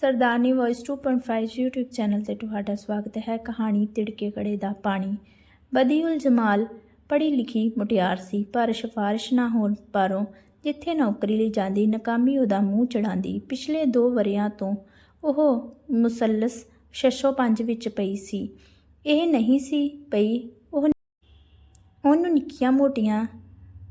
ਸਰਦਾਰਨੀ voice 2.5 YouTube channel ਤੇ ਤੁਹਾਡਾ ਸਵਾਗਤ ਹੈ। ਕਹਾਣੀ ਤਿੜਕੇ ਕੜੇ ਦਾ ਪਾਣੀ। ਬਦੀਉਲ ਜਮਾਲ ਪੜ੍ਹੀ ਲਿਖੀ ਮੁਟਿਆਰ ਸੀ, ਪਰ ਸਿਫਾਰਿਸ਼ ਨਾ ਹੋਣ ਪਾਰੋਂ ਜਿੱਥੇ ਨੌਕਰੀ ਲਈ ਜਾਂਦੀ, ਨਕਾਮੀ ਉਹਦਾ ਮੂੰਹ ਚੜਾਉਂਦੀ ਪਿਛਲੇ 2 ਵਰਿਆਂ ਤੋਂ ਉਹ ਮੁਸੱਲਸ 605 ਵਿੱਚ ਪਈ ਸੀ। ਇਹ ਨਹੀਂ ਸੀ ਪਈ, ਉਹ ਉਹਨੂੰ ਨਿੱਕੀਆਂ ਮੋਟੀਆਂ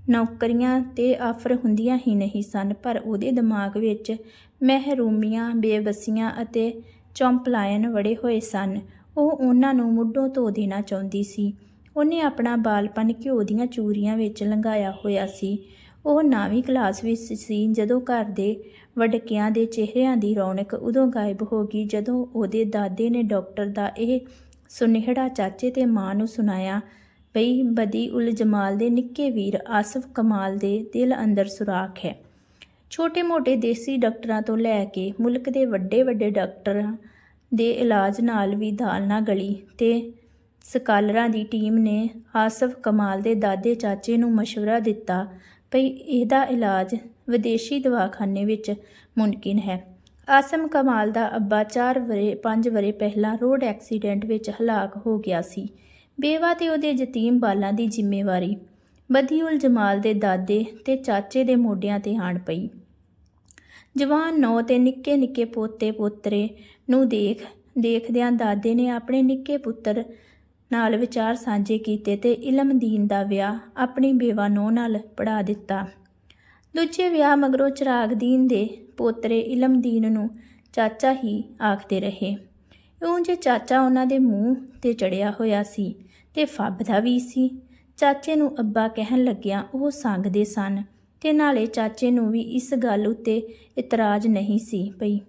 ਨੌਕਰੀਆਂ ਤੇ ਆਫਰ ਹੁੰਦੀਆਂ ਹੀ ਨਹੀਂ ਸਨ, ਪਰ ਉਹਦੇ ਦਿਮਾਗ ਵਿੱਚ ਮਹਿਰੂਮੀਆਂ ਬੇਵਸੀਆਂ ਅਤੇ ਚੌਂਪਲਾਇਨ ਵੜੇ ਹੋਏ ਸਨ। ਉਹ ਉਹਨਾਂ ਨੂੰ ਮੁੱਢੋਂ ਧੋ ਦੇਣਾ ਚਾਹੁੰਦੀ ਸੀ। ਉਹਨੇ ਆਪਣਾ ਬਾਲਪਨ ਘਿਓ ਦੀਆਂ ਚੂਰੀਆਂ ਵਿੱਚ ਲੰਘਾਇਆ ਹੋਇਆ ਸੀ। ਉਹ ਨੌਵੀਂ ਕਲਾਸ ਵਿੱਚ ਸੀ ਜਦੋਂ ਘਰ ਦੇ ਵਡਕਿਆਂ ਦੇ ਚਿਹਰਿਆਂ ਦੀ ਰੌਣਕ ਉਦੋਂ ਗਾਇਬ ਹੋ ਗਈ, ਜਦੋਂ ਉਹਦੇ ਦਾਦੇ ਨੇ ਡਾਕਟਰ ਦਾ ਇਹ ਸੁਨੇਹੜਾ ਚਾਚੇ ਤੇ ਮਾਂ ਨੂੰ ਸੁਣਾਇਆ, ਬਈ, ਬਦੀ ਉਲ ਜਮਾਲ ਦੇ ਨਿੱਕੇ ਵੀਰ ਆਸਫ ਕਮਾਲ ਦੇ ਦਿਲ ਅੰਦਰ ਸੁਰਾਖ ਹੈ। ਛੋਟੇ-ਮੋਟੇ ਦੇਸੀ ਡਾਕਟਰਾਂ ਤੋਂ ਲੈ ਕੇ ਮੁਲਕ ਦੇ ਵੱਡੇ-ਵੱਡੇ ਡਾਕਟਰਾਂ ਦੇ ਇਲਾਜ ਨਾਲ ਵੀ ਦਾਲ ਨਾ ਗਲੀ ਤੇ ਸਕਾਲਰਾਂ ਦੀ ਟੀਮ ਨੇ ਆਸਫ ਕਮਾਲ ਦੇ ਦਾਦੇ ਚਾਚੇ ਨੂੰ مشورہ ਦਿੱਤਾ ਭਈ ਇਹਦਾ ਇਲਾਜ ਵਿਦੇਸ਼ੀ ਦਵਾਖਾਨੇ ਵਿੱਚ ਮੁਮਕਿਨ ਹੈ ਆਸਮ ਕਮਾਲ ਦਾ ਅੱਬਾ 4 ਵਰੇ 5 ਵਰੇ ਪਹਿਲਾਂ ਰੋਡ ਐਕਸੀਡੈਂਟ ਵਿੱਚ ਹਲਾਕ ਹੋ ਗਿਆ ਸੀ ਬੇਵਾ ਤੇ ਉਹਦੇ ਯਤੀਮ ਬਾਲਾਂ ਦੀ ਜ਼ਿੰਮੇਵਾਰੀ ਬਦੀਉਲ ਜਮਾਲ ਦੇ ਦਾਦੇ ਤੇ ਚਾਚੇ ਦੇ ਮੋਢਿਆਂ ਤੇ ਆਣ ਪਈ। ਜਵਾਨ ਨੌ ਤੇ ਨਿੱਕੇ ਨਿੱਕੇ ਪੋਤੇ ਪੋਤਰੇ ਨੂੰ ਦੇਖ, ਦੇਖਦਿਆਂ ਦਾਦੇ ਨੇ ਆਪਣੇ ਨਿੱਕੇ ਪੁੱਤਰ ਨਾਲ ਵਿਚਾਰ ਸਾਂਝੇ ਕੀਤੇ ਤੇ ਇਲਮਦੀਨ ਦਾ ਵਿਆਹ ਆਪਣੀ ਬੇਵਾ ਨੌ ਨਾਲ ਪੜਾ ਦਿੱਤਾ। ਦੂਜੇ ਵਿਆਹ ਮਗਰੋਂ ਚਿਰਾਗਦੀਨ ਦੇ ਪੋਤਰੇ ਇਲਮਦੀਨ ਨੂੰ ਚਾਚਾ ਹੀ ਆਖਦੇ ਰਹੇ। ਇਉਂ ਜੇ ਚਾਚਾ ਉਹਨਾਂ ਦੇ ਮੂੰਹ ਤੇ ਚੜਿਆ ਹੋਇਆ ਸੀ ਤੇ ਫੱਬਦਾ ਵੀ ਸੀ ਚਾਚੇ ਨੂੰ ਅੱਬਾ ਕਹਿਣ ਲੱਗਿਆ ਉਹ ਸੰਗਦੇ ਸਨ ਤੇ ਨਾਲੇ ਚਾਚੇ ਨੂੰ ਵੀ ਇਸ ਗੱਲ ਉੱਤੇ ਇਤਰਾਜ਼ ਨਹੀਂ ਸੀ ਪਈ।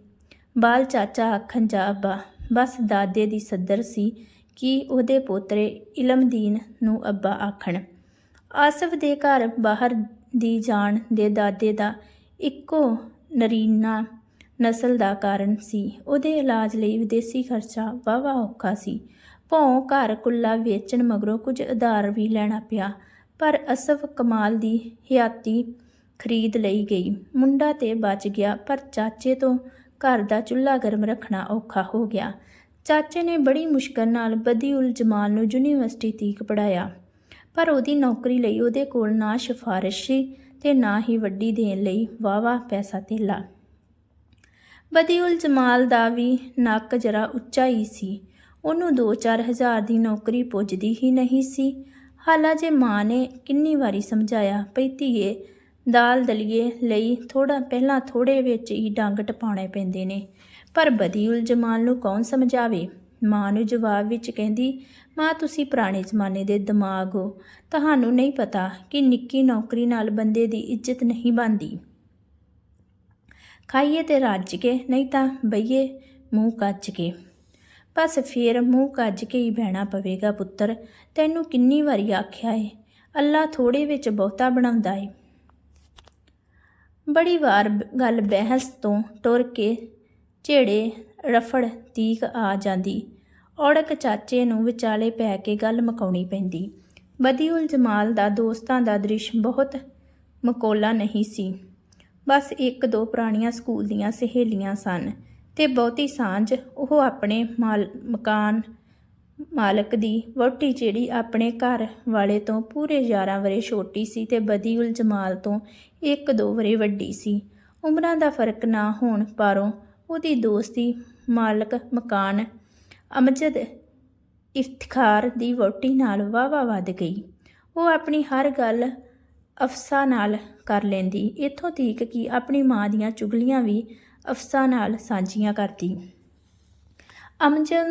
ਬਾਲ ਚਾਚਾ ਆਖਣ ਜਾ ਅੱਬਾ, ਬਸ ਦਾਦੇ ਦੀ ਸੱਦਰ ਸੀ ਕਿ ਉਹਦੇ ਪੋਤਰੇ ਇਲਮਦੀਨ ਨੂੰ ਅੱਬਾ ਆਖਣ। ਆਸਫ ਦੇ ਘਰ ਬਾਹਰ ਦੀ ਜਾਣ ਦੇ ਦਾਦੇ ਦਾ ਇੱਕੋ ਨਰੀਨਾ ਨਸਲ ਦਾ ਕਾਰਨ ਸੀ। ਉਹਦੇ ਇਲਾਜ ਲਈ ਵਿਦੇਸ਼ੀ ਖਰਚਾ ਵਾਵਾ ਔਖਾ ਸੀ। ਭੌਂ ਘਰ ਕੁੱਲਾ ਵੇਚਣ ਮਗਰੋਂ ਕੁਝ ਉਧਾਰ ਵੀ ਲੈਣਾ ਪਿਆ, ਪਰ ਅਸਫ ਕਮਾਲ ਦੀ ਹਿਆਤੀ ਖਰੀਦ ਲਈ ਗਈ। ਮੁੰਡਾ ਤੇ ਬਚ ਗਿਆ, ਪਰ ਚਾਚੇ ਤੋਂ ਘਰ ਦਾ ਚੁੱਲ੍ਹਾ ਗਰਮ ਰੱਖਣਾ ਔਖਾ ਹੋ ਗਿਆ। ਚਾਚੇ ਨੇ ਬੜੀ ਮੁਸ਼ਕਲ ਨਾਲ ਬਦੀਉਲ ਜਮਾਲ ਨੂੰ ਯੂਨੀਵਰਸਿਟੀ ਤੀਕ ਪੜਾਇਆ ਪਰ ਉਹਦੀ ਨੌਕਰੀ ਲਈ ਉਹਦੇ ਕੋਲ ਨਾ ਸਿਫਾਰਿਸ਼ ਸੀ ਤੇ ਨਾ ਹੀ ਵੱਡੀ ਦੇਣ ਲਈ ਵਾਵਾ ਪੈਸਾ ਧੇਲਾ। ਬਦੀਉਲ ਜਮਾਲ ਦਾ ਵੀ ਨੱਕ ਜਰਾ ਉੱਚਾ ਹੀ ਸੀ। ਉਹਨੂੰ 2-4 ਹਜ਼ਾਰ ਦੀ ਨੌਕਰੀ ਪੁੱਜਦੀ ਹੀ ਨਹੀਂ ਸੀ। ਹਾਲਾ ਜੇ ਮਾਂ ਨੇ ਕਿੰਨੀ ਵਾਰੀ ਸਮਝਾਇਆ ਪਈ ਧੀਏ, ਦਾਲ ਦਲੀਏ ਲਈ ਥੋੜਾ ਪਹਿਲਾਂ ਥੋੜੇ ਵਿੱਚ ਹੀ ਡੰਗ ਟਪਾਉਣੇ ਪੈਂਦੇ ਨੇ, ਪਰ ਬਦੀਉਲ ਜਮਾਲ ਨੂੰ ਕੌਣ ਸਮਝਾਵੇ? ਮਾਂ ਨੂੰ ਜਵਾਬ ਵਿੱਚ ਕਹਿੰਦੀ, ਮਾਂ, ਤੁਸੀਂ ਪੁਰਾਣੇ ਜ਼ਮਾਨੇ ਦੇ ਦਿਮਾਗ ਹੋ। ਤੁਹਾਨੂੰ ਨਹੀਂ ਪਤਾ ਕਿ ਨਿੱਕੀ ਨੌਕਰੀ ਨਾਲ ਬੰਦੇ ਦੀ ਇੱਜ਼ਤ ਨਹੀਂ ਬਣਦੀ। ਖਾਈਏ ਤੇ ਰੱਜ ਕੇ, ਨਹੀਂ ਤਾਂ ਬਈਏ ਮੂੰਹ ਕੱਜ ਕੇ। ਬਸ ਫੇਰ ਮੂੰਹ ਕੱਜ ਕੇ ਹੀ ਬਹਿਣਾ ਪਵੇਗਾ ਪੁੱਤਰ। ਤੈਨੂੰ ਕਿੰਨੀ ਵਾਰੀ ਆਖਿਆ ਏ, ਅੱਲਾ ਥੋੜੇ ਵਿੱਚ ਬਹੁਤਾ ਬਣਾਉਂਦਾ ਏ। ਬੜੀ ਵਾਰ ਗੱਲ ਬਹਿਸ ਤੋਂ ਟੁਰ ਕੇ ਝੇੜੇ ਰਫੜ ਤੀਕ ਆ ਜਾਂਦੀ। ਔੜਕ ਚਾਚੇ ਨੂੰ ਵਿਚਾਲੇ ਪੈ ਕੇ ਗੱਲ ਮਕਾਉਣੀ ਪੈਂਦੀ। ਬਦੀਉਲ ਜਮਾਲ ਦਾ ਦੋਸਤਾਂ ਦਾ ਦ੍ਰਿਸ਼ ਬਹੁਤ ਮਕੋਲਾ ਨਹੀਂ ਸੀ। ਬਸ ਇੱਕ ਦੋ ਪੁਰਾਣੀਆਂ ਸਕੂਲ ਦੀਆਂ ਸਹੇਲੀਆਂ ਸਨ। ਤੇ ਬਹੁਤੀ ਸਾਂਝ ਉਹ ਆਪਣੇ ਮਾਲ, ਮਕਾਨ ਮਾਲਕ ਦੀ ਵਹੁਟੀ ਜਿਹੜੀ ਆਪਣੇ ਘਰ ਵਾਲੇ ਤੋਂ ਪੂਰੇ 11 ਵਰੇ ਛੋਟੀ ਸੀ ਤੇ ਬਦੀਉਲ ਜਮਾਲ ਤੋਂ ਇੱਕ ਦੋ ਵਰੇ ਵੱਡੀ ਸੀ। ਉਮਰਾਂ ਦਾ ਫ਼ਰਕ ਨਾ ਹੋਣ ਪਾਰੋਂ ਉਹਦੀ ਦੋਸਤੀ ਮਾਲਕ ਮਕਾਨ ਅਮਜਦ ਇਫਤਖਾਰ ਦੀ ਵਹੁਟੀ ਨਾਲ ਵਾਵਾ ਵੱਧ ਗਈ। ਉਹ ਆਪਣੀ ਹਰ ਗੱਲ ਅਫਸਾ ਨਾਲ ਕਰ ਲੈਂਦੀ। ਇਥੋਂ ਤੀਕ ਕਿ ਆਪਣੀ ਮਾਂ ਦੀਆਂ ਚੁਗਲੀਆਂ ਵੀ ਅਫਸਾ ਨਾਲ ਸਾਂਝੀਆਂ ਕਰਦੀ। ਅਮਜਦ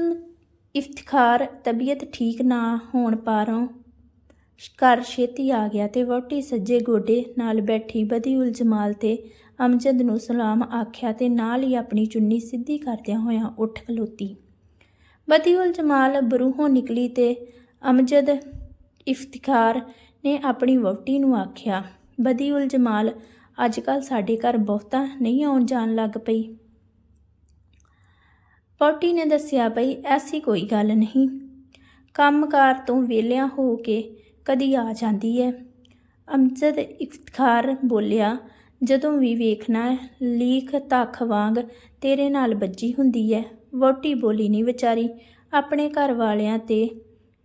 ਇਫਤਖਾਰ ਤਬੀਅਤ ਠੀਕ ਨਾ ਹੋਣ ਪਾਰੋਂ ਘਰ ਛੇਤੀ ਆ ਗਿਆ ਤੇ ਵਹੁਟੀ ਸੱਜੇ ਗੋਡੇ ਨਾਲ ਬੈਠੀ ਬਦੀਉਲ ਜਮਾਲ ਤੇ ਅਮਜਦ ਨੂੰ ਸਲਾਮ ਆਖਿਆ ਤੇ ਨਾਲ ਹੀ ਆਪਣੀ ਚੁੰਨੀ ਸਿੱਧੀ ਕਰਦਿਆਂ ਹੋਇਆਂ ਉੱਠ ਖਲੋਤੀ। ਬਦੀਉਲ ਜਮਾਲ ਬਰੂਹੋਂ ਨਿਕਲੀ ਤੇ ਅਮਜਦ ਇਫਤਖਾਰ ਨੇ ਆਪਣੀ ਵਹੁਟੀ ਨੂੰ ਆਖਿਆ, ਬਦੀਉਲ ਜਮਾਲ ਅੱਜ ਕੱਲ ਸਾਡੇ ਘਰ ਬਹੁਤਾ ਨਹੀਂ ਆਉਣ ਜਾਣ ਲੱਗ ਪਈ। ਵਹੁਟੀ ਨੇ ਦੱਸਿਆ ਬਈ, ਐਸੀ ਕੋਈ ਗੱਲ ਨਹੀਂ। ਕੰਮਕਾਰ ਤੋਂ ਵਿਹਲਿਆਂ ਹੋ ਕੇ ਕਦੀ ਆ ਜਾਂਦੀ ਹੈ ਅਮਜਦ ਇਫਤਖਾਰ ਬੋਲਿਆ, ਜਦੋਂ ਵੀ ਵੇਖਣਾ ਲੀਖ ਤੱਖ ਵਾਂਗ ਤੇਰੇ ਨਾਲ ਬੱਜੀ ਹੁੰਦੀ ਹੈ ਵੋਟੀ ਬੋਲੀ, ਨਹੀਂ ਵਿਚਾਰੀ, ਆਪਣੇ ਘਰ ਵਾਲਿਆਂ ਤੇ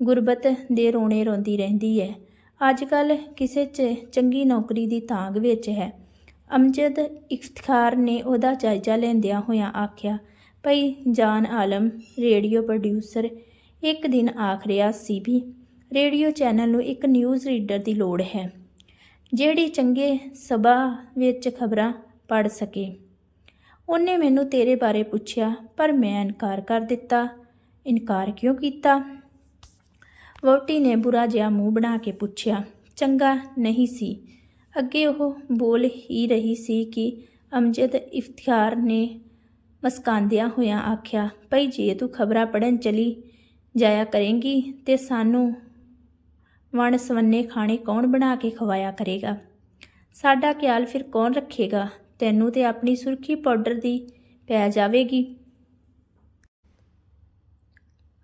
ਗੁਰਬਤ ਦੇ ਰੋਣੇ ਰੋਂਦੀ ਰਹਿੰਦੀ ਹੈ ਅੱਜ ਕੱਲ ਕਿਸੇ 'ਚ ਚੰਗੀ ਨੌਕਰੀ ਦੀ ਤਾਂਗ ਵਿੱਚ ਹੈ। ਅਮਜਦ ਇਫਤਖਾਰ ਨੇ ਉਹਦਾ ਜਾਇਜ਼ਾ ਲੈਂਦਿਆਂ ਹੋਇਆਂ ਆਖਿਆ, ਭਈ ਜਾਨ ਆਲਮ, ਰੇਡੀਓ ਪ੍ਰੋਡਿਊਸਰ, ਇੱਕ ਦਿਨ ਆਖ ਰਿਹਾ ਸੀ ਵੀ ਰੇਡੀਓ ਚੈਨਲ ਨੂੰ ਇੱਕ ਨਿਊਜ਼ ਰੀਡਰ ਦੀ ਲੋੜ ਹੈ, ਜਿਹੜੀ ਚੰਗੇ ਸਭਾ ਵਿੱਚ ਖਬਰਾਂ ਪੜ੍ਹ ਸਕੇ। ਉਹਨੇ ਮੈਨੂੰ ਤੇਰੇ ਬਾਰੇ ਪੁੱਛਿਆ, ਪਰ ਮੈਂ ਇਨਕਾਰ ਕਰ ਦਿੱਤਾ। ਇਨਕਾਰ ਕਿਉਂ ਕੀਤਾ? ਵੋਟੀ ਨੇ ਬੁਰਾ ਜਿਹਾ ਮੂੰਹ ਬਣਾ ਕੇ ਪੁੱਛਿਆ, ਚੰਗਾ ਨਹੀਂ ਸੀ। ਅੱਗੇ ਉਹ ਬੋਲ ਹੀ ਰਹੀ ਸੀ ਕਿ ਅਮਜਦ ਇਫਤਿਖਾਰ ਨੇ ਮਸਕਾਂਦਿਆਂ ਹੋਇਆਂ ਆਖਿਆ, ਭਈ ਜੇ ਤੂੰ ਖਬਰਾਂ ਪੜਨ ਚਲੀ ਜਾਇਆ ਕਰੇਂਗੀ ਤੇ ਸਾਨੂੰ ਵਣ ਸਵੰਨੇ ਖਾਣੇ ਕੌਣ ਬਣਾ ਕੇ ਖਵਾਇਆ ਕਰੇਗਾ? ਸਾਡਾ ਖਿਆਲ ਫਿਰ ਕੌਣ ਰੱਖੇਗਾ? ਤੈਨੂੰ ਤੇ ਆਪਣੀ ਸੁਰਖੀ ਪਾਊਡਰ ਦੀ ਪੈ ਜਾਵੇਗੀ।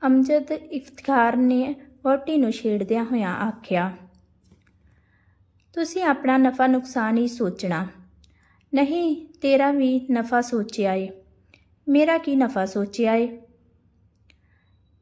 ਅਮਜਦ ਇਫਤਖਾਰ ਨੇ ਵੋਟੀ ਨੂੰ ਛੇੜਦਿਆਂ ਹੋਇਆਂ ਆਖਿਆ ਤੁਸੀਂ ਆਪਣਾ ਨਫਾ ਨੁਕਸਾਨ ਹੀ ਸੋਚਣਾ। ਨਹੀਂ, ਤੇਰਾ ਵੀ ਨਫਾ ਸੋਚਿਆ ਏ। ਮੇਰਾ ਕੀ ਨਫਾ ਸੋਚਿਆ ਏ?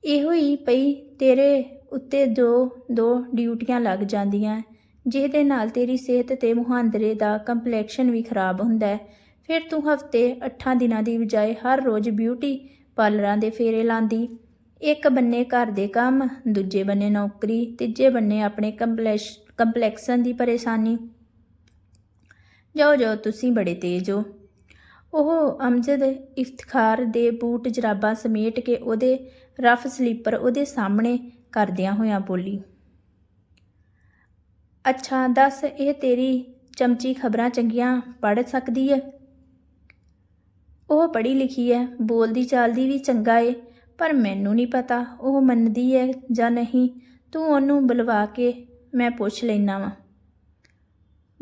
ਇਹੋ ਹੀ ਪਈ ਤੇਰੇ ਉੱਤੇ ਦੋ ਦੋ ਡਿਊਟੀਆਂ ਲੱਗ ਜਾਂਦੀਆਂ। ਜਿਹਦੇ ਨਾਲ ਤੇਰੀ ਸਿਹਤ ਤੇ ਮੁਹਾਂਦਰੇ ਦਾ ਕੰਪਲੈਕਸ਼ਨ ਵੀ ਖਰਾਬ ਹੁੰਦਾ ਹੈ। ਫਿਰ ਤੂੰ ਹਫ਼ਤੇ 8 ਦਿਨਾਂ ਦੀ ਬਜਾਏ ਹਰ ਰੋਜ਼ ਬਿਊਟੀ ਪਾਰਲਰਾਂ ਦੇ ਫੇਰੇ ਲਾਂਦੀ। ਇੱਕ ਬੰਨੇ ਘਰ ਦੇ ਕੰਮ, ਦੂਜੇ ਬੰਨੇ ਨੌਕਰੀ, ਤੀਜੇ ਬੰਨੇ ਆਪਣੇ ਕੰਪਲੈਸ਼ ਕੰਪਲੈਕਸ਼ਨ ਦੀ ਪਰੇਸ਼ਾਨੀ। ਜਾਓ ਜਾਓ, ਤੁਸੀਂ ਬੜੇ ਤੇਜ਼ ਹੋ। ਉਹ ਅਮਜਦ ਇਫਤਖਾਰ ਦੇ ਬੂਟ ਜਰਾਬਾਂ ਸਮੇਟ ਕੇ ਉਹਦੇ ਰਫ ਸਲੀਪਰ ਉਹਦੇ ਸਾਹਮਣੇ ਕਰਦਿਆਂ ਹੋਇਆਂ ਬੋਲੀ, ਅੱਛਾ, ਦੱਸ, ਇਹ ਤੇਰੀ ਚਮਚੀ ਖਬਰਾਂ ਚੰਗੀਆਂ ਪੜ੍ਹ ਸਕਦੀ ਹੈ ਉਹ ਪੜ੍ਹੀ ਲਿਖੀ ਹੈ ਬੋਲਦੀ ਚਾਲਦੀ ਵੀ ਚੰਗਾ ਏ। ਪਰ ਮੈਨੂੰ ਨਹੀਂ ਪਤਾ ਉਹ ਮੰਨਦੀ ਹੈ ਜਾਂ ਨਹੀਂ। ਤੂੰ ਉਹਨੂੰ ਬੁਲਵਾ ਕੇ ਮੈਂ ਪੁੱਛ ਲੈਣਾ ਵਾਂ।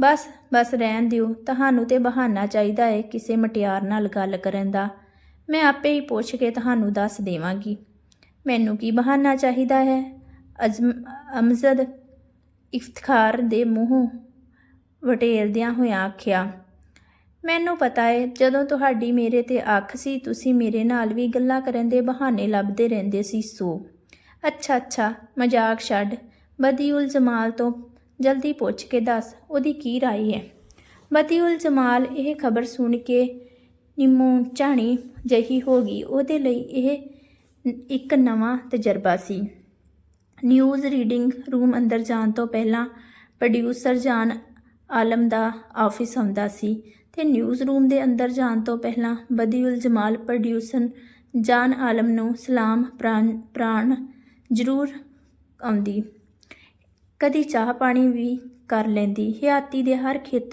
ਬਸ ਬਸ ਰਹਿਣ ਦਿਓ। ਤੁਹਾਨੂੰ ਤੇ ਬਹਾਨਾ ਚਾਹੀਦਾ ਹੈ ਕਿਸੇ ਮਟਿਆਰ ਨਾਲ ਗੱਲ ਕਰਨ ਦਾ। ਮੈਂ ਆਪੇ ਹੀ ਪੁੱਛ ਕੇ ਤੁਹਾਨੂੰ ਦੱਸ ਦੇਵਾਂਗੀ। ਮੈਨੂੰ ਕੀ ਬਹਾਨਾ ਚਾਹੀਦਾ ਹੈ? ਅਜ਼ਮ, ਅਮਜ਼ਦ ਇਫਤਖਾਰ ਦੇ ਮੂੰਹ ਵਟੇਰਦਿਆਂ ਹੋਇਆਂ ਆਖਿਆ ਮੈਨੂੰ ਪਤਾ ਹੈ ਜਦੋਂ ਤੁਹਾਡੀ ਮੇਰੇ ਤੇ ਅੱਖ ਸੀ, ਤੁਸੀਂ ਮੇਰੇ ਨਾਲ ਵੀ ਗੱਲਾਂ ਕਰਨ ਦੇ ਬਹਾਨੇ ਲੱਭਦੇ ਰਹਿੰਦੇ ਸੀ, ਸੋ। ਅੱਛਾ ਅੱਛਾ, ਮਜ਼ਾਕ ਛੱਡ। ਬਦੀਉਲ ਜਮਾਲ ਤੋਂ ਜਲਦੀ ਪੁੱਛ ਕੇ ਦੱਸ, ਉਹਦੀ ਕੀ ਰਾਏ ਹੈ ਬਦੀਉਲ ਜਮਾਲ ਇਹ ਖਬਰ ਸੁਣ ਕੇ ਨਿੰਮੋ ਝਾਣੀ ਜਹੀ ਹੋ ਗਈ। ਉਹਦੇ ਲਈ ਇਹ ਇੱਕ ਨਵਾਂ ਤਜਰਬਾ ਸੀ। ਨਿਊਜ਼ ਰੀਡਿੰਗ ਰੂਮ ਅੰਦਰ ਜਾਣ ਤੋਂ ਪਹਿਲਾਂ ਪ੍ਰੋਡਿਊਸਰ ਜਾਨ ਆਲਮ ਦਾ ਆਫਿਸ ਆਉਂਦਾ ਸੀ। ਤੇ ਨਿਊਜ਼ ਰੂਮ ਦੇ ਅੰਦਰ ਜਾਣ ਤੋਂ ਪਹਿਲਾਂ ਬਦੀਉਲ ਜਮਾਲ ਪ੍ਰੋਡਿਊਸਰ ਜਾਨ ਆਲਮ ਨੂੰ ਸਲਾਮ ਪ੍ਰਾਣ ਪ੍ਰਾਣ ਜ਼ਰੂਰ ਆਉਂਦੀ। ਕਦੀ ਚਾਹ ਪਾਣੀ ਵੀ ਕਰ ਲੈਂਦੀ। ਹਿਆਤੀ ਦੇ ਹਰ ਖੇਤਰ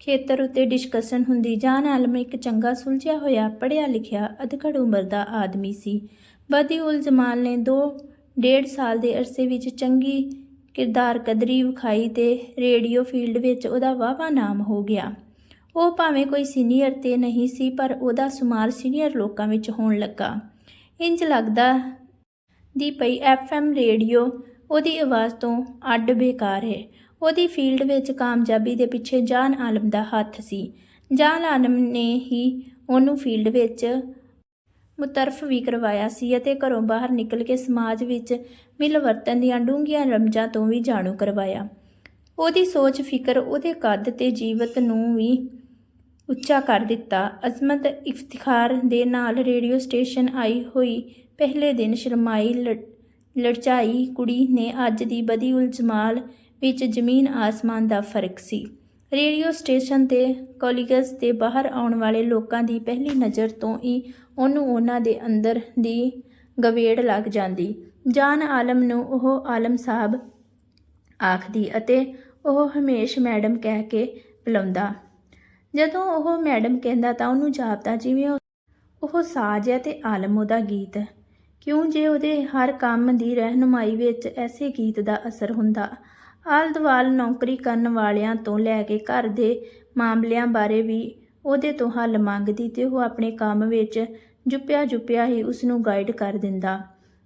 ਖੇਤਰ ਉਤੇ ਡਿਸਕਸ਼ਨ ਹੁੰਦੀ। ਜਾਨ ਆਲਮ ਇੱਕ ਚੰਗਾ ਸੁਲਝਿਆ ਹੋਇਆ, ਪੜ੍ਹਿਆ ਲਿਖਿਆ, ਅਧਖੜ ਉਮਰ ਦਾ ਆਦਮੀ ਸੀ। ਬਦੀਉਲ ਜਮਾਲ ਨੇ ਦੋ ਡੇਢ ਸਾਲ ਦੇ ਅਰਸੇ ਵਿੱਚ ਚੰਗੀ ਕਿਰਦਾਰ ਕਦਰੀ ਵਿਖਾਈ ਤੇ ਰੇਡੀਓ ਫੀਲਡ ਵਿੱਚ ਉਹਦਾ ਵਾਵਾ ਨਾਮ ਹੋ ਗਿਆ। ਉਹ ਭਾਵੇਂ ਕੋਈ ਸੀਨੀਅਰ ਤੇ ਨਹੀਂ ਸੀ, ਪਰ ਉਹਦਾ ਸੁਮਾਰ ਸੀਨੀਅਰ ਲੋਕਾਂ ਵਿੱਚ ਹੋਣ ਲੱਗਾ। ਇੰਜ ਲੱਗਦਾ ਦੀ ਪਈ ਐਫਐਮ ਰੇਡੀਓ ਉਹਦੀ ਆਵਾਜ਼ ਤੋਂ ਅੱਡ ਬੇਕਾਰ ਹੈ। ਉਹਦੀ ਫੀਲਡ ਵਿੱਚ ਕਾਮਯਾਬੀ ਦੇ ਪਿੱਛੇ ਜਾਨ ਆਲਮ ਦਾ ਹੱਥ ਸੀ। ਜਾਨ ਆਲਮ ਨੇ ਹੀ ਉਹਨੂੰ ਫੀਲਡ ਵਿੱਚ ਮੁਤਰਫ ਵੀ ਕਰਵਾਇਆ ਸੀ ਅਤੇ ਘਰੋਂ ਬਾਹਰ ਨਿਕਲ ਕੇ ਸਮਾਜ ਵਿੱਚ ਮਿਲ ਵਰਤਨ ਦੀਆਂ ਡੂੰਘੀਆਂ ਰਮਜਾਂ ਤੋਂ ਵੀ ਜਾਣੂ ਕਰਵਾਇਆ। ਉਹਦੀ ਸੋਚ ਫਿਕਰ ਉਹਦੇ ਕੱਦ ਤੇ ਜੀਵਤ ਨੂੰ ਵੀ ਉੱਚਾ ਕਰ ਦਿੱਤਾ। ਅਜ਼ਮਤ ਇਫਤਿਖਾਰ ਦੇ ਨਾਲ ਰੇਡੀਓ ਸਟੇਸ਼ਨ ਆਈ ਹੋਈ। ਪਹਿਲੇ ਦਿਨ ਸ਼ਰਮਾਈ ਲੜ- ਲੜਚਾਈ ਕੁੜੀ ਨੇ ਅੱਜ ਦੀ ਬਦੀਉਲ ਜਮਾਲ ਵਿੱਚ ਜ਼ਮੀਨ ਆਸਮਾਨ ਦਾ ਫ਼ਰਕ ਸੀ। ਰੇਡੀਓ ਸਟੇਸ਼ਨ ਤੇ ਕੋਲੀਗਸ ਦੇ ਬਾਹਰ ਆਉਣ ਵਾਲੇ ਲੋਕਾਂ ਦੀ ਪਹਿਲੀ ਨਜ਼ਰ ਤੋਂ ਹੀ ਉਹਨੂੰ ਉਹਨਾਂ ਦੇ ਅੰਦਰ ਦੀ ਗਵੇੜ ਲੱਗ ਜਾਂਦੀ। ਜਾਨ ਆਲਮ ਨੂੰ ਉਹ ਆਲਮ ਸਾਹਿਬ ਆਖਦੀ ਅਤੇ ਉਹ ਹਮੇਸ਼ ਮੈਡਮ ਕਹਿ ਕੇ ਬੁਲਾਉਂਦਾ। ਜਦੋਂ ਉਹ ਮੈਡਮ ਕਹਿੰਦਾ ਤਾਂ ਉਹਨੂੰ ਜਾਪਦਾ ਜਿਵੇਂ ਉਹ- ਸਾਜ਼ ਹੈ ਤੇ ਆਲਮ ਉਹਦਾ ਗੀਤ ਹੈ। ਕਿਉਂ ਜੇ ਉਹਦੇ ਹਰ ਕੰਮ ਦੀ ਰਹਿਨੁਮਾਈ ਵਿੱਚ ਐਸੇ ਗੀਤ ਦਾ ਅਸਰ ਹੁੰਦਾ? ਆਲ ਦੁਆਲ ਨੌਕਰੀ ਕਰਨ ਵਾਲਿਆਂ ਤੋਂ ਲੈ ਕੇ ਘਰ ਦੇ ਮਾਮਲਿਆਂ ਬਾਰੇ ਵੀ ਉਹਦੇ ਤੋਂ ਹੱਲ ਮੰਗਦੀ ਤੇ ਉਹ ਆਪਣੇ ਕੰਮ ਵਿੱਚ ਜੁਪਿਆ ਜੁਪਿਆ ਹੀ ਉਸ ਨੂੰ ਗਾਈਡ ਕਰ ਦਿੰਦਾ।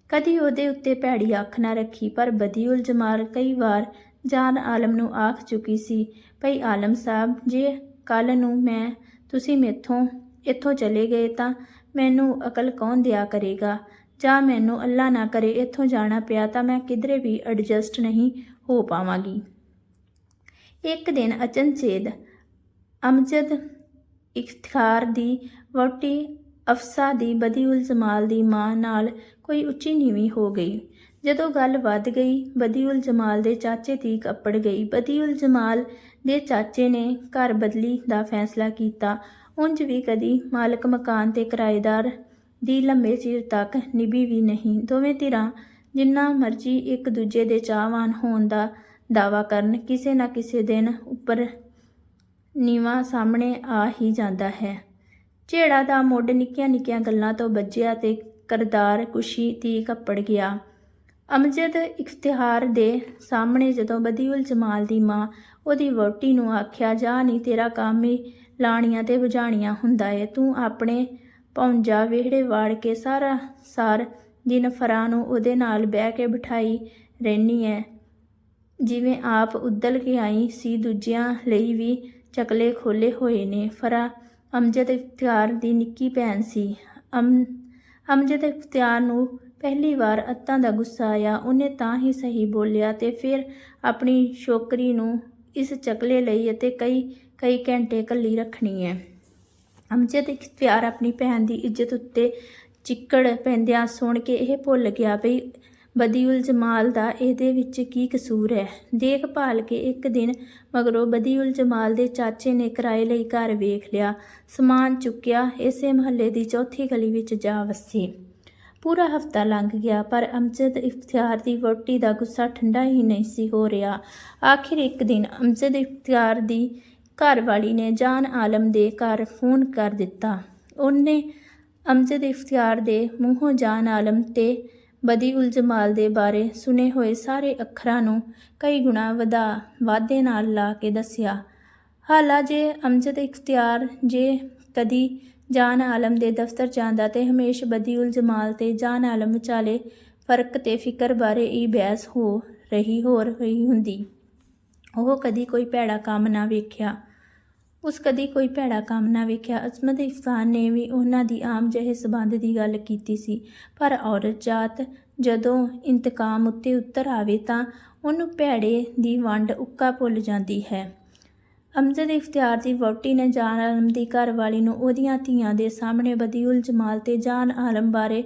ਕਦੀ ਉਹਦੇ ਉੱਤੇ ਭੈੜੀ ਅੱਖ ਨਾ ਰੱਖੀ, ਪਰ ਬਦੀਉਲ ਜਮਾਲ ਕਈ ਵਾਰ ਜਾਨ ਆਲਮ ਨੂੰ ਆਖ ਚੁੱਕੀ ਸੀ, ਭਈ ਆਲਮ ਸਾਹਿਬ, ਜੇ ਕੱਲ ਨੂੰ ਮੈਂ, ਤੁਸੀਂ ਮੇਥੋਂ ਇੱਥੋਂ ਚਲੇ ਗਏ ਤਾਂ ਮੈਨੂੰ ਅਕਲ ਕੌਣ ਦਿਆ ਕਰੇਗਾ? ਜਾਂ ਮੈਨੂੰ ਅੱਲਾ ਨਾ ਕਰੇ ਇੱਥੋਂ ਜਾਣਾ ਪਿਆ ਤਾਂ ਮੈਂ ਕਿਧਰੇ ਵੀ ਐਡਜਸਟ ਨਹੀਂ ਹੋ ਪਾਵਾਂਗੀ। ਇੱਕ ਦਿਨ ਅਚਨਚੇਤ ਅਮਜਦ ਇਫਤਖਾਰ ਦੀ ਵਹੁਟੀ ਅਫਸਾ ਦੀ ਬਦੀਉਲ ਜਮਾਲ ਦੀ ਮਾਂ ਨਾਲ ਕੋਈ ਉੱਚੀ ਨੀਵੀਂ ਹੋ ਗਈ। ਜਦੋਂ ਗੱਲ ਵੱਧ ਗਈ, ਬਦੀਉਲ ਜਮਾਲ ਦੇ ਚਾਚੇ ਤੀਕ ਅੱਪੜ ਗਈ। ਬਦੀਉਲ ਜਮਾਲ ਦੇ ਚਾਚੇ ਨੇ ਘਰ ਬਦਲੀ ਦਾ ਫੈਸਲਾ ਕੀਤਾ। ਉਂਝ ਵੀ ਕਦੀ ਮਾਲਕ ਮਕਾਨ ਤੇ ਕਿਰਾਏਦਾਰ ਦੀ ਲੰਮੇ ਚਿਰ ਤੱਕ ਨਿਭੀ ਵੀ ਨਹੀਂ। ਦੋਵੇਂ ਧਿਰਾਂ ਜਿੰਨਾ ਮਰਜ਼ੀ ਇੱਕ ਦੂਜੇ ਦੇ ਚਾਹਵਾਨ ਹੋਣ ਦਾ ਦਾਵਾ ਕਰਨ, ਕਿਸੇ ਨਾ ਕਿਸੇ ਦਿਨ ਉੱਪਰ ਨੀਵਾ ਸਾਹਮਣੇ ਆ ਹੀ ਜਾਂਦਾ ਹੈ। ਝੇੜਾ ਦਾ ਮੁੱਢ ਨਿੱਕੀਆਂ ਨਿੱਕੀਆਂ ਗੱਲਾਂ ਤੋਂ ਵੱਜਿਆ ਤੇ ਕਰਦਾਰ, ਖੁਸ਼ੀ ਤੀ ਕੱਪੜ ਗਿਆ। ਅਮਜਦ ਇਖਤਿਆਰ ਦੇ ਸਾਹਮਣੇ ਜਦੋਂ ਬਦੀਉਲ ਜਮਾਲ ਦੀ ਮਾਂ ਉਹਦੀ ਵਹੁਟੀ ਨੂੰ ਆਖਿਆ, ਜਾ ਨਹੀਂ ਤੇਰਾ ਕੰਮ ਹੀ ਲਾਣੀਆਂ ਤੇ ਬੁਝਾਣੀਆਂ ਹੁੰਦਾ ਏ। ਤੂੰ ਆਪਣੇ ਪੌਂਜਾ ਵਿਹੜੇ ਵਾੜ ਕੇ ਸਾਰਾ ਸਾਰ ਦਿਨ ਫਰਾਂ ਨੂੰ ਉਹਦੇ ਨਾਲ ਬਹਿ ਕੇ ਬਿਠਾਈ ਰਹਿਨੀ ਐ ਜਿਵੇਂ ਆਪ ਉਦਲ ਕੇ ਆਈ ਸੀ, ਦੂਜਿਆਂ ਲਈ ਵੀ ਚਕਲੇ ਖੋਲੇ ਹੋਏ ਨੇ। ਫਰਾ ਅਮਜਦ ਇਖਤਿਆਰ ਦੀ ਨਿੱਕੀ ਭੈਣ ਸੀ। ਅਮ, ਅਮਜਦ ਇਖਤਿਆਰ ਨੂੰ ਪਹਿਲੀ ਵਾਰ ਅੱਤਾਂ ਦਾ ਗੁੱਸਾ ਆਇਆ, ਉਹਨੇ ਤਾਂ ਹੀ ਸਹੀ ਬੋਲਿਆ ਤੇ ਫਿਰ ਆਪਣੀ ਸ਼ੋਕਰੀ ਨੂੰ ਇਸ ਚਕਲੇ ਲਈ ਅਤੇ ਕਈ ਕਈ ਘੰਟੇ ਇਕੱਲੀ ਰੱਖਣੀ ਹੈ। ਅਮਜਦ ਇਖਤਿਆਰ ਆਪਣੀ ਭੈਣ ਦੀ ਇੱਜ਼ਤ ਉੱਤੇ ਚਿੱਕੜ ਪੈਂਦਿਆਂ ਸੁਣ ਕੇ ਇਹ ਭੁੱਲ ਗਿਆ ਵੀ ਬਦੀਉਲ ਜਮਾਲ ਦਾ ਇਹਦੇ ਵਿੱਚ ਕੀ ਕਸੂਰ ਹੈ। ਦੇਖਭਾਲ ਕੇ ਇੱਕ ਦਿਨ ਮਗਰੋਂ ਬਦੀਉਲ ਜਮਾਲ ਦੇ ਚਾਚੇ ਨੇ ਕਿਰਾਏ ਲਈ ਘਰ ਵੇਖ ਲਿਆ, ਸਮਾਨ ਚੁੱਕਿਆ, ਇਸੇ ਮਹੱਲੇ ਦੀ ਚੌਥੀ ਗਲੀ ਵਿੱਚ ਜਾ ਵਸੇ। ਪੂਰਾ ਹਫਤਾ ਲੰਘ ਗਿਆ, ਪਰ ਅਮਜਦ ਇਖਤਿਆਰ ਦੀ ਵੋਟੀ ਦਾ ਗੁੱਸਾ ਠੰਡਾ ਹੀ ਨਹੀਂ ਸੀ ਹੋ ਰਿਹਾ। ਆਖਿਰ ਇੱਕ ਦਿਨ ਅਮਜਦ ਇਖਤਿਆਰ ਦੀ ਘਰਵਾਲੀ ਨੇ ਜਾਨ ਆਲਮ ਦੇ ਘਰ ਫੋਨ ਕਰ ਦਿੱਤਾ। ਉਹਨੇ ਅਮਜਦ ਇਖਤਿਆਰ ਦੇ ਮੂੰਹੋਂ ਜਾਨ ਆਲਮ ਤੇ ਬਦੀ ਉਲ ਜਮਾਲ ਦੇ ਬਾਰੇ ਸੁਨੇ ਹੋਏ ਸਾਰੇ ਅੱਖਰਾਂ ਨੂੰ ਕਈ ਗੁਣਾ ਵਧਾ ਵਾਧੇ ਨਾਲ ਲਾ ਕੇ ਦੱਸਿਆ। ਹਾਲਾ ਜੇ ਅਮਜਦ ਇਖਤਿਆਰ ਜੇ ਕਦੀ ਜਾਨ ਆਲਮ ਦੇ ਦਫ਼ਤਰ ਜਾਂਦਾ ਤੇ ਹਮੇਸ਼ ਬਦੀ ਉਲ ਜਮਾਲ ਤੇ ਜਾਨ ਆਲਮ ਵਿਚਾਲੇ ਫ਼ਰਕ ਤੇ ਫਿਕਰ ਬਾਰੇ ਹੀ ਬਹਿਸ ਹੋ ਰਹੀ ਹੋ ਰਹੀ ਹੁੰਦੀ। ਉਹ ਕਦੀ ਕੋਈ ਭੈੜਾ ਕੰਮ ਨਾ ਵੇਖਿਆ। ਉਸ ਕਦੀ ਕੋਈ ਭੈੜਾ ਕੰਮ ਨਾ ਵੇਖਿਆ। ਅਜ਼ਮਤ ਇਫਸਾਨ ਨੇ ਵੀ ਉਹਨਾਂ ਦੀ ਆਮ ਜਿਹੇ ਸਬੰਧ ਦੀ ਗੱਲ ਕੀਤੀ ਸੀ। ਪਰ ਔਰਤ ਜਾਤ ਜਦੋਂ ਇੰਤਕਾਮ ਉੱਤੇ ਉਤਰ ਆਵੇ ਤਾਂ ਉਹਨੂੰ ਭੈੜੇ ਦੀ ਵੰਡ ਉੱਕਾ ਭੁੱਲ ਜਾਂਦੀ ਹੈ। ਅਮਜਦ ਇਖਤਿਆਰ ਦੀ ਵਹੁਟੀ ਨੇ ਜਾਨ ਆਲਮ ਦੀ ਘਰਵਾਲੀ ਨੂੰ ਉਹਦੀਆਂ ਧੀਆਂ ਦੇ ਸਾਹਮਣੇ ਬਦੀਉਲ ਜਮਾਲ ਤੇ ਜਾਨ ਆਲਮ ਬਾਰੇ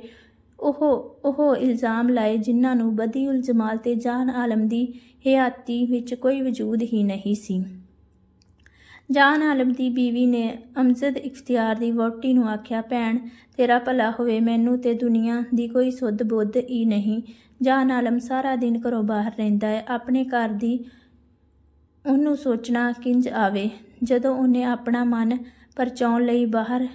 ਉਹ ਉਹ ਇਲਜ਼ਾਮ ਲਾਏ ਜਿਨ੍ਹਾਂ ਨੂੰ ਬਦੀਉਲ ਜਮਾਲ ਤੇ ਜਾਨ ਆਲਮ ਦੀ ਹਯਾਤੀ ਵਿੱਚ ਕੋਈ ਵਜੂਦ ਹੀ ਨਹੀਂ ਸੀ। ਜਾਨ ਆਲਮ ਦੀ ਬੀਵੀ ਨੇ ਅਮਜਦ ਇਖਤਿਆਰ ਦੀ ਵਹੁਟੀ ਨੂੰ ਆਖਿਆ, ਭੈਣ, ਤੇਰਾ ਭਲਾ ਹੋਵੇ, ਮੈਨੂੰ ਤੇ ਦੁਨੀਆ ਦੀ ਕੋਈ ਸੁੱਧ ਬੁੱਧ ਹੀ ਨਹੀਂ। ਜਾਨ ਆਲਮ ਸਾਰਾ ਦਿਨ ਘਰੋਂ ਬਾਹਰ ਰਹਿੰਦਾ ਹੈ। ਆਪਣੇ ਘਰ ਦੀ ਉਹਨੂੰ ਸੋਚਣਾ ਕਿੰਜ ਆਵੇ, ਜਦੋਂ ਉਹਨੇ ਆਪਣਾ ਮਨ ਪਰਚਾਉਣ ਲਈ ਬਾਹਰ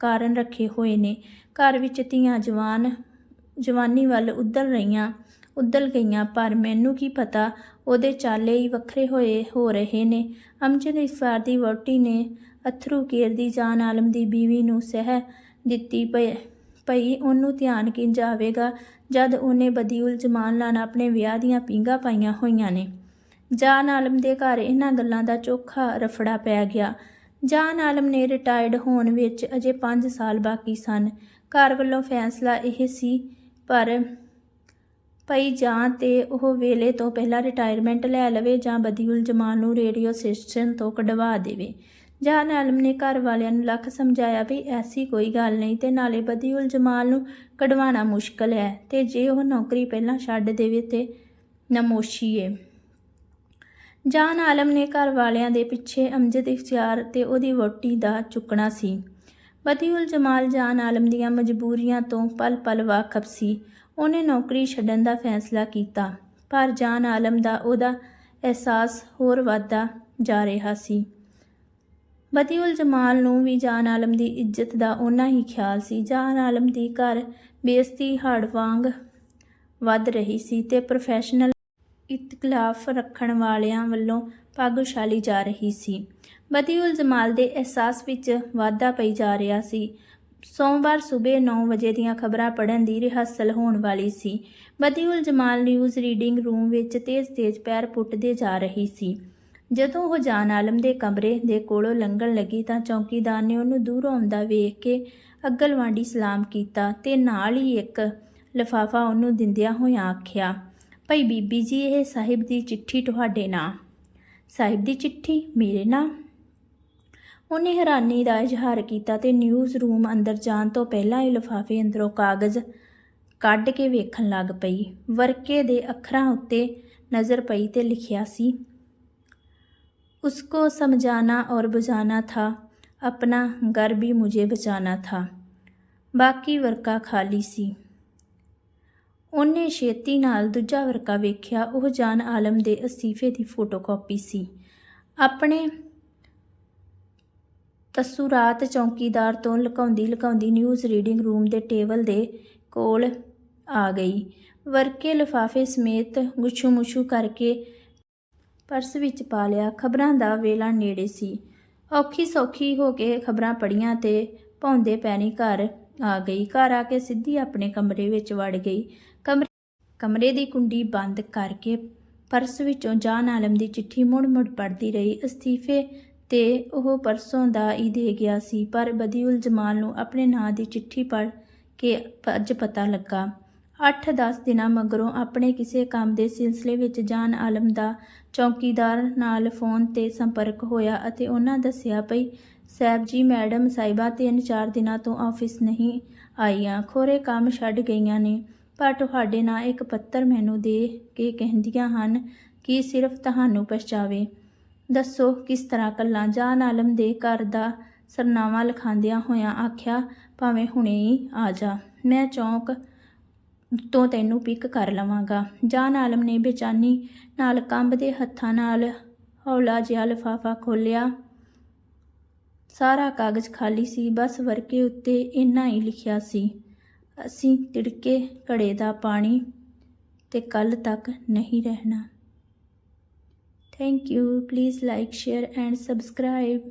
ਕਾਰਨ ਰੱਖੇ ਹੋਏ ਨੇ। ਘਰ ਵਿੱਚ ਧੀਆਂ ਜਵਾਨ, ਜਵਾਨੀ ਵੱਲ ਉਧਲ ਰਹੀਆਂ, ਉਧਲ ਗਈਆਂ, ਪਰ ਮੈਨੂੰ ਕੀ ਪਤਾ ਉਹਦੇ ਚਾਲੇ ਹੀ ਵੱਖਰੇ ਹੋਏ, ਹੋ ਰਹੇ ਨੇ। ਅਮਜਦ ਇਫਾਰ ਦੀ ਵਹੁਟੀ ਨੇ ਅਥਰੂ ਕੇਰਦੀ ਜਾਨ ਆਲਮ ਦੀ ਬੀਵੀ ਨੂੰ ਸਹਿ ਦਿੱਤੀ ਪਈ ਭਈ ਉਹਨੂੰ ਧਿਆਨ ਕਿੰਜ ਆਵੇਗਾ, ਜਦ ਉਹਨੇ ਬਦੀਉਲ ਜਮਾਨ ਨਾਲ ਆਪਣੇ ਵਿਆਹ ਦੀਆਂ ਪੀਂਘਾਂ ਪਾਈਆਂ ਹੋਈਆਂ ਨੇ। ਜਾਨ ਆਲਮ ਦੇ ਘਰ ਇਹਨਾਂ ਗੱਲਾਂ ਦਾ ਚੋਖਾ ਰਫੜਾ ਪੈ ਗਿਆ। ਜਾਨ ਆਲਮ ਨੇ ਰਿਟਾਇਰਡ ਹੋਣ ਵਿੱਚ ਅਜੇ 5 ਸਾਲ ਬਾਕੀ ਸਨ। ਘਰ ਵੱਲੋਂ ਫੈਸਲਾ ਇਹ ਸੀ, ਪਰ ਪਈ ਜਾਂ ਤੇ ਉਹ ਵੇਲੇ ਤੋਂ ਪਹਿਲਾਂ ਰਿਟਾਇਰਮੈਂਟ ਲੈ ਲਵੇ ਜਾਂ ਬਦੀਉਲ ਜਮਾਨ ਨੂੰ ਰੇਡੀਓ ਸਟੇਸ਼ਨ ਤੋਂ ਕਢਵਾ ਦੇਵੇ। ਜਾਨ ਆਲਮ ਨੇ ਘਰ ਵਾਲਿਆਂ ਨੂੰ ਲੱਖ ਸਮਝਾਇਆ ਵੀ ਐਸੀ ਕੋਈ ਗੱਲ ਨਹੀਂ ਤੇ ਨਾਲੇ ਬਦੀਉਲ ਜਮਾਲ ਨੂੰ ਕਢਵਾਉਣਾ ਮੁਸ਼ਕਲ ਹੈ ਤੇ ਜੇ ਉਹ ਨੌਕਰੀ ਪਹਿਲਾਂ ਛੱਡ ਦੇਵੇ ਤੇ ਨਮੋਸ਼ੀ ਏ। ਜਾਨ ਆਲਮ ਨੇ ਘਰ ਵਾਲਿਆਂ ਦੇ ਪਿੱਛੇ ਅਮਜਦ ਇਖਤਿਆਰ ਤੇ ਉਹਦੀ ਵੋਟੀ ਦਾ ਚੁੱਕਣਾ ਸੀ। ਬਦੀਉਲ ਜਮਾਲ ਜਾਨ ਆਲਮ ਦੀਆਂ ਮਜਬੂਰੀਆਂ ਤੋਂ ਪਲ-ਪਲ ਵਾਕਫ ਸੀ। ਉਹਨੇ ਨੌਕਰੀ ਛੱਡਣ ਦਾ ਫੈਸਲਾ ਕੀਤਾ, ਪਰ ਜਾਨ ਆਲਮ ਦਾ ਉਹਦਾ ਅਹਿਸਾਸ ਹੋਰ ਵੱਧਦਾ ਜਾ ਰਿਹਾ ਸੀ। ਬਦੀਉਲ ਜਮਾਲ ਨੂੰ ਵੀ ਜਾਨ ਆਲਮ ਦੀ ਇੱਜ਼ਤ ਦਾ ਉਹਨਾਂ ਹੀ ਖਿਆਲ ਸੀ। ਜਾਨ ਆਲਮ ਦੀ ਘਰ ਬੇਇੱਜ਼ਤੀ ਹੜ ਵਾਂਗ ਵੱਧ ਰਹੀ ਸੀ ਤੇ ਪ੍ਰੋਫੈਸ਼ਨਲ ਇਤਕਲਾਫ ਰੱਖਣ ਵਾਲਿਆਂ ਵੱਲੋਂ ਪੱਗ ਉਛਾਲੀ ਜਾ ਰਹੀ ਸੀ। ਬਦੀਉਲ ਜਮਾਲ ਦੇ ਅਹਿਸਾਸ ਵਿੱਚ ਵਾਧਾ ਪਈ ਜਾ ਰਿਹਾ ਸੀ। ਸੋਮਵਾਰ ਸਵੇਰ 9 ਵਜੇ ਦੀਆਂ ਖਬਰਾਂ ਪੜ੍ਹਨ ਦੀ ਰਿਹਰਸਲ ਹੋਣ ਵਾਲੀ ਸੀ। Badiul Jamal news reading room ਵਿੱਚ ਤੇਜ਼-ਤੇਜ਼ ਪੈਰ ਪੁੱਟਦੇ ਜਾ ਰਹੀ ਸੀ। ਜਦੋਂ ਉਹ ਜਾਨ ਆਲਮ ਦੇ ਕਮਰੇ ਦੇ ਕੋਲੋਂ ਲੰਘਣ ਲੱਗੀ ਤਾਂ ਚੌਕੀਦਾਰ ਨੇ ਉਹਨੂੰ ਦੂਰੋਂ ਆਉਂਦਾ ਵੇਖ ਕੇ ਅੱਗਲਵਾਂਡੀ ਸਲਾਮ ਕੀਤਾ ਤੇ ਨਾਲ ਹੀ ਇੱਕ ਲਿਫਾਫਾ ਉਹਨੂੰ ਦਿੰਦਿਆਂ ਹੋਇਆਂ ਆਖਿਆ ਭਈ ਬੀਬੀ ਜੀ ਇਹ ਸਾਹਿਬ ਦੀ ਚਿੱਠੀ ਤੁਹਾਡੇ ਨਾਂ ਸਾਹਿਬ ਦੀ ਚਿੱਠੀ ਮੇਰੇ ਨਾਂ ਉਹਨੇ ਹੈਰਾਨੀ ਦਾ ਇਜ਼ਹਾਰ ਕੀਤਾ ਤੇ ਨਿਊਜ਼ ਰੂਮ ਅੰਦਰ ਜਾਣ ਤੋਂ ਪਹਿਲਾਂ ਹੀ ਲਿਫਾਫੇ ਅੰਦਰੋਂ ਕਾਗਜ਼ ਕੱਢ ਕੇ ਵੇਖਣ ਲੱਗ ਪਈ ਵਰਕੇ ਦੇ ਅੱਖਰਾਂ ਉੱਤੇ ਨਜ਼ਰ ਪਈ ਤੇ ਲਿਖਿਆ ਸੀ उसको समझाना और बुझाना था अपना घर भी मुझे बचाना था ਬਾਕੀ ਵਰਕਾ ਖਾਲੀ ਸੀ ਉਹਨੇ ਛੇਤੀ ਨਾਲ ਦੂਜਾ ਵਰਕਾ ਵੇਖਿਆ, ਉਹ ਜਾਨ ਆਲਮ ਦੇ ਅਸੀਫੇ ਦੀ ਫੋਟੋਕਾਪੀ ਸੀ। ਆਪਣੇ ਤਸੂਰਾਤ ਚੌਕੀਦਾਰ ਤੋਂ ਲੁਕਾਉਂਦੀ ਲੁਕਾਉਂਦੀ ਨਿਊਜ਼ ਰੀਡਿੰਗ ਰੂਮ ਦੇ ਟੇਬਲ ਦੇ ਕੋਲ ਆ ਗਈ। ਵਰਕੇ ਲਿਫਾਫੇ ਸਮੇਤ ਗੁੱਛੂ ਮੁਛੂ ਕਰਕੇ ਪਰਸ ਵਿੱਚ ਪਾ ਲਿਆ। ਖਬਰਾਂ ਦਾ ਵੇਲਾ ਨੇੜੇ ਸੀ। ਔਖੀ ਸੌਖੀ ਹੋ ਕੇ ਖਬਰਾਂ ਪੜੀਆਂ ਤੇ ਭੌਂਦੇ ਪੈਣੀ ਘਰ ਆ ਗਈ। ਘਰ ਆ ਕੇ ਸਿੱਧੀ ਆਪਣੇ ਕਮਰੇ ਵਿੱਚ ਵੜ ਗਈ। ਕਮਰੇ ਦੀ ਕੁੰਡੀ ਬੰਦ ਕਰਕੇ ਪਰਸ ਵਿੱਚੋਂ ਜਾਨ ਆਲਮ ਦੀ ਚਿੱਠੀ ਮੁੜ-ਮੁੜ ਪੜਦੀ ਰਹੀ। ਅਸਤੀਫੇ ਤੇ ਉਹ ਪਰਸੋਂ ਦਾ ਹੀ ਦੇ ਗਿਆ ਸੀ, ਪਰ ਬਦੀਉਲ ਜਮਾਲ ਨੂੰ ਆਪਣੇ ਨਾਂ ਦੀ ਚਿੱਠੀ ਪੜ੍ਹ ਕੇ ਅੱਜ ਪਤਾ ਲੱਗਾ। 8-10 ਦਿਨਾਂ ਮਗਰੋਂ ਆਪਣੇ ਕਿਸੇ ਕੰਮ ਦੇ ਸਿਲਸਿਲੇ ਵਿੱਚ ਜਾਨ ਆਲਮ ਦਾ ਚੌਕੀਦਾਰ ਨਾਲ ਫੋਨ ਤੇ ਸੰਪਰਕ ਹੋਇਆ ਅਤੇ ਉਹਨਾਂ ਦੱਸਿਆ, ਭਈ, ਸਾਹਿਬ ਜੀ, ਮੈਡਮ, ਸਾਹਿਬਾ ਤਿੰਨ ਚਾਰ ਦਿਨਾਂ ਤੋਂ ਆਫਿਸ ਨਹੀਂ ਆਈਆਂ, ਖੋਰੇ ਕੰਮ ਛੱਡ ਗਈਆਂ ਨੇ। ਪਰ ਤੁਹਾਡੇ ਨਾਲ ਇੱਕ ਪੱਤਰ ਮੈਨੂੰ ਦੇ ਕੇ ਕਹਿੰਦੀਆਂ ਹਨ ਕਿ ਸਿਰਫ ਤੁਹਾਨੂੰ ਪਛਾਵੇ। ਦੱਸੋ, ਕਿਸ ਤਰ੍ਹਾਂ ਕੱਲਾ ਜਾਨ ਆਲਮ ਦੇ ਘਰ ਦਾ ਸਰਨਾਮਾ ਲਿਖਾਉਂਦਿਆਂ ਹੋਇਆਂ ਆਖਿਆ, ਭਾਵੇਂ ਹੁਣੇ ਹੀ ਆ ਜਾ, ਮੈਂ ਚੌਂਕ ਤੋਂ ਤੈਨੂੰ ਪਿਕ ਕਰ ਲਵਾਂਗਾ। ਜਾਨ ਆਲਮ ਨੇ ਬੇਚਾਨੀ ਨਾਲ ਕੰਬਦੇ ਹੱਥਾਂ ਨਾਲ ਹੌਲਾ ਜਿਹਾ ਲਿਫਾਫਾ ਖੋਲ੍ਹਿਆ। ਸਾਰਾ ਕਾਗਜ਼ ਖਾਲੀ ਸੀ, ਬਸ ਵਰਕੇ ਉੱਤੇ ਇੰਨਾ ਹੀ ਲਿਖਿਆ ਸੀ। ਅਸੀਂ ਤਿੜਕੇ ਘੜੇ ਦਾ ਪਾਣੀ ਤੇ ਕੱਲ ਤੱਕ ਨਹੀਂ ਰਹਿਣਾ। Thank you please like share and subscribe